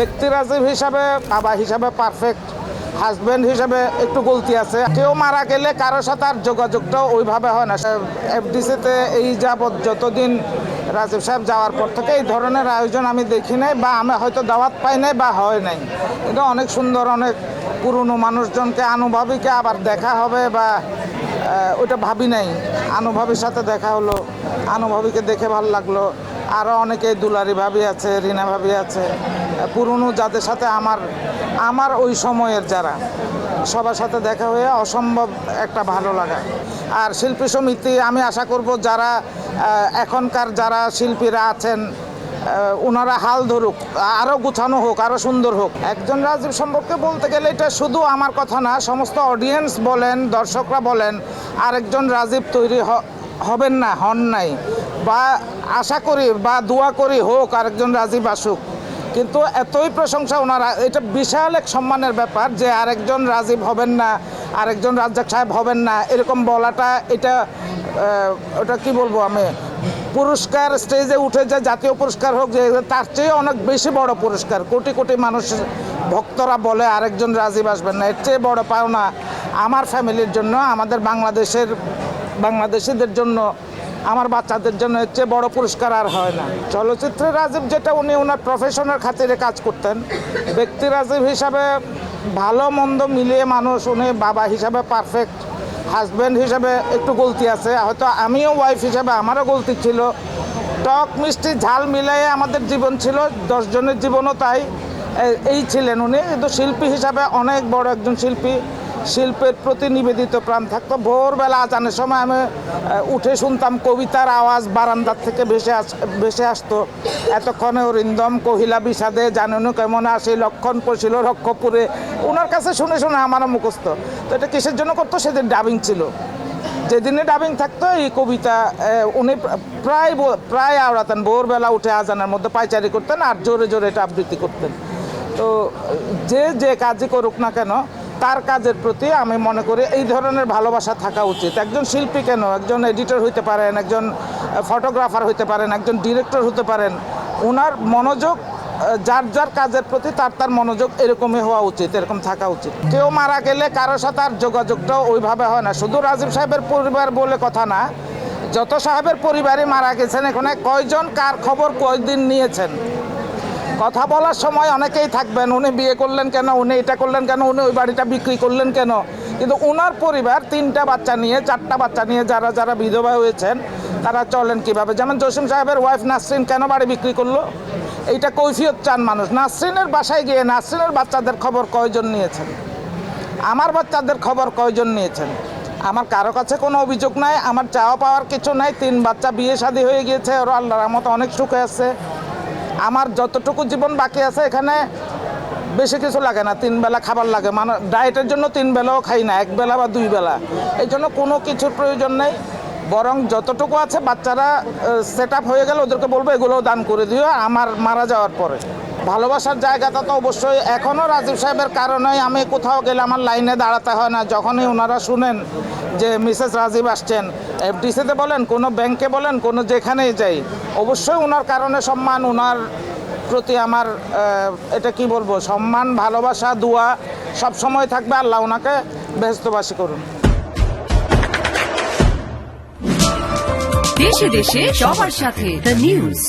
ব্যক্তি রাজীব হিসাবে বাবা হিসাবে পারফেক্ট হাজব্যান্ড হিসাবে একটু গলতি আছে। কেউ মারা গেলে কারোর সাথে আর যোগাযোগটাও ওইভাবে হয় না। এফডিসিতে এই যাবৎ যতদিন রাজীব সাহেব যাওয়ার পর থেকে এই ধরনের আয়োজন আমি দেখি নাই বা আমি হয়তো দাওয়াত পাই নাই বা হয় নাই। কিন্তু অনেক সুন্দর, অনেক পুরনো মানুষজনকে, আনুভাবিকে আবার দেখা হবে বা ওটা ভাবি নাই। আনুভাবির সাথে দেখা হলো, আনুভাবিকে দেখে ভালো লাগল। আরও অনেকে দুলারি ভাবি আছে, রিনা ভাবি আছে, পুরনো যাদের সাথে আমার আমার ওই সময়ের যারা, সবার সাথে দেখা হয়ে অসম্ভব একটা ভালো লাগা। আর শিল্পী সমিতি, আমি আশা করব যারা এখনকার যারা শিল্পীরা আছেন ওনারা হাল ধরুক আরও গুছানো হোক আরও সুন্দর হোক। একজন রাজীব সম্পর্কে বলতে গেলে এটা শুধু আমার কথা না, সমস্ত অডিয়েন্স বলেন, দর্শকরা বলেন, আরেকজন রাজীব তৈরি হবেন না, হন নাই। বা আশা করি বা দোয়া করি হোক, আরেকজন রাজীব আসুক কিন্তু এতই প্রশংসা ওনারা, এটা বিশাল এক সম্মানের ব্যাপার যে আরেকজন রাজীব হবেন না, আরেকজন রাজ্জাক সাহেব হবেন না, এরকম বলাটা এটা ওটা কি বলব আমি, পুরস্কার স্টেজে উঠে যে জাতীয় পুরস্কার হোক, যে তার চেয়ে অনেক বেশি বড় পুরস্কার। কোটি কোটি মানুষ ভক্তরা বলে আরেকজন রাজীব আসবেন না, এর চেয়ে বড় পাওনা আমার ফ্যামিলির জন্য, আমাদের বাংলাদেশের, বাংলাদেশিদের জন্য আমার বাচ্চাদের জন্য চেয়ে বড় পুরস্কার আর হয় না। চলচ্চিত্রে রাজীব যেটা উনি ওনার প্রফেশনের খাতিরে কাজ করতেন, ব্যক্তি রাজীব হিসাবে ভালো মন্দ মিলিয়ে মানুষ উনি বাবা হিসাবে পারফেক্ট হাজব্যান্ড হিসাবে একটু গলতি আছে, হয়তো আমিও ওয়াইফ হিসাবে আমারও গলতি ছিল। টক মিষ্টি ঝাল মিলিয়ে আমাদের জীবন ছিল দশজনের জীবনও তাই এই ছিলেন উনি। কিন্তু শিল্পী হিসাবে অনেক বড় একজন শিল্পী। শিল্পের প্রতি নিবেদিত প্রাণ থাকতো। ভোরবেলা আজানের সময় আমি উঠে শুনতাম কবিতার আওয়াজ বারান্দার থেকে ভেসে আস, ভেসে আসতো। এতক্ষণে অরিন্দম কহিলা, বিষাদে জানেনও কেমন আসে লক্ষণ পশিল রক্ষপুরে। ওনার কাছে শুনে শুনে আমারও মুখস্থ। তো এটা কিসের জন্য করতো? সেদিন ডাবিং ছিল। যেদিনে ডাবিং থাকতো, এই কবিতা উনি প্রায় প্রায় আওড়াতেন। ভোরবেলা উঠে আজানের মধ্যে পাইচারি করতেন আর জোরে জোরে এটা আবৃত্তি করতেন। তো যে যে কাজই করুক না কেন তার কাজের প্রতি আমি মনে করি এই ধরনের ভালোবাসা থাকা উচিত। একজন শিল্পী কেন? একজন এডিটর হইতে পারেন, একজন ফটোগ্রাফার হইতে পারেন, একজন ডিরেক্টর হতে পারেন। ওনার মনোযোগ যার যার কাজের প্রতি তার তার মনোযোগ এরকমই হওয়া উচিত, এরকম থাকা উচিত। কেউ মারা গেলে কারোর সাথে আর যোগাযোগটাও ওইভাবে হয় না। শুধু রাজীব সাহেবের পরিবার বলে কথা না, যত সাহেবের পরিবারই মারা গেছেন, এখানে কয়জন, কার খবর কয়দিন নিয়েছেন? কথা বলার সময় অনেকেই থাকবেন, উনি বিয়ে করলেন কেন? উনি এটা করলেন কেন? উনি ওই বাড়িটা বিক্রি করলেন কেন? কিন্তু ওনার পরিবার তিনটা বাচ্চা নিয়ে, চারটা বাচ্চা নিয়ে যারা যারা বিধবা হয়েছেন, তারা চলেন কীভাবে? যেমন জসিম সাহেবের ওয়াইফ নাসরিন কেন বাড়ি বিক্রি করল? এইটা কৈফিয়ত চান মানুষ। নাসরিনের বাসায় গিয়ে নাসরিনের বাচ্চাদের খবর কয়জন নিয়েছেন? আমার বাচ্চাদের খবর কয়জন নিয়েছেন? আমার কারও কাছে কোনো অভিযোগ নাই, আমার চাওয়া পাওয়ার কিছু নাই, তিন বাচ্চা বিয়ে শাদী হয়ে গিয়েছে, ওরা আল্লাহর মতো অনেক সুখে আছে। আমার যতটুকু জীবন বাকি আছে এখানে বেশি কিছু লাগে না, তিন বেলা খাবার লাগে। মানে ডায়েটের জন্য তিন বেলাও খাই না, এক বেলা বা দুই বেলা। এই জন্য কোনো কিছুর প্রয়োজন নেই। বরং যতটুকু আছে বাচ্চারা সেট হয়ে গেলে ওদেরকে বলব, এগুলোও দান করে দিও আমার মারা যাওয়ার পরে। ভালোবাসার জায়গাটা তো অবশ্যই এখনও রাজীব সাহেবের কারণেই আমি কোথাও গেলে আমার লাইনে দাঁড়াতে হয় না। যখনই ওনারা শুনেন যে মিসেস রাজীব আসছেন, এফডিসিতে বলেন, কোনো ব্যাংকে বলেন, কোনো যেখানেই যাই, অবশ্যই ওনার কারণে সম্মান, ওনার প্রতি আমার এটা কি বলব, সম্মান, ভালোবাসা, দোয়া সব সময় থাকবে। আল্লাহ ওনাকে ব্যস্তবাসী করুন। দেশে দেশে সবার সাথে দ্য নিউজ